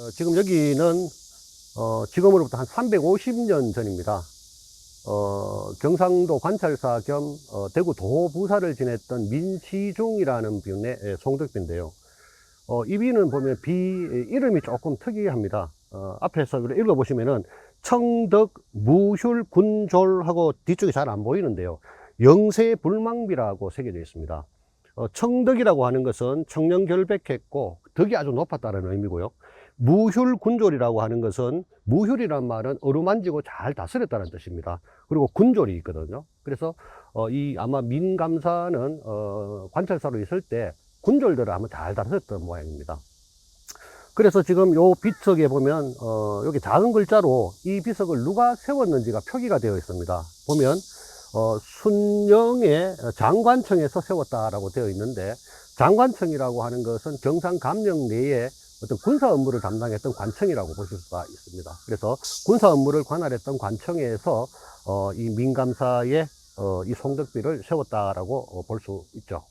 어, 지금 여기는 어, 지금으로부터 한 350년 전입니다. 어, 경상도 관찰사 겸 어, 대구 도부사를 지냈던 민시중이라는 분의 예, 송덕비인데요. 어, 이 비는 보면 비 이름이 조금 특이합니다. 어, 앞에서 읽어보시면은 청덕 무휼 군졸하고 뒤쪽이 잘 안 보이는데요. 영세 불망비라고 새겨져 있습니다. 어, 청덕이라고 하는 것은 청년 결백했고 덕이 아주 높았다는 의미고요. 무휼 군졸이라고 하는 것은 무휼이란 말은 어루만지고 잘 다스렸다는 뜻입니다. 그리고 군졸이 있거든요. 그래서 어, 이 아마 민감사는 어, 관찰사로 있을 때 군졸들을 아마 잘 다스렸던 모양입니다. 그래서 지금 요 비석에 보면 어, 여기 작은 글자로 이 비석을 누가 세웠는지가 표기가 되어 있습니다. 보면 어, 순영의 장관청에서 세웠다라고 되어 있는데 장관청이라고 하는 것은 경상 감령 내에 어떤 군사 업무를 담당했던 관청이라고 보실 수가 있습니다. 그래서 군사 업무를 관할했던 관청에서 어, 이 민감사에 어, 이 송덕비를 세웠다라고 볼수 있죠.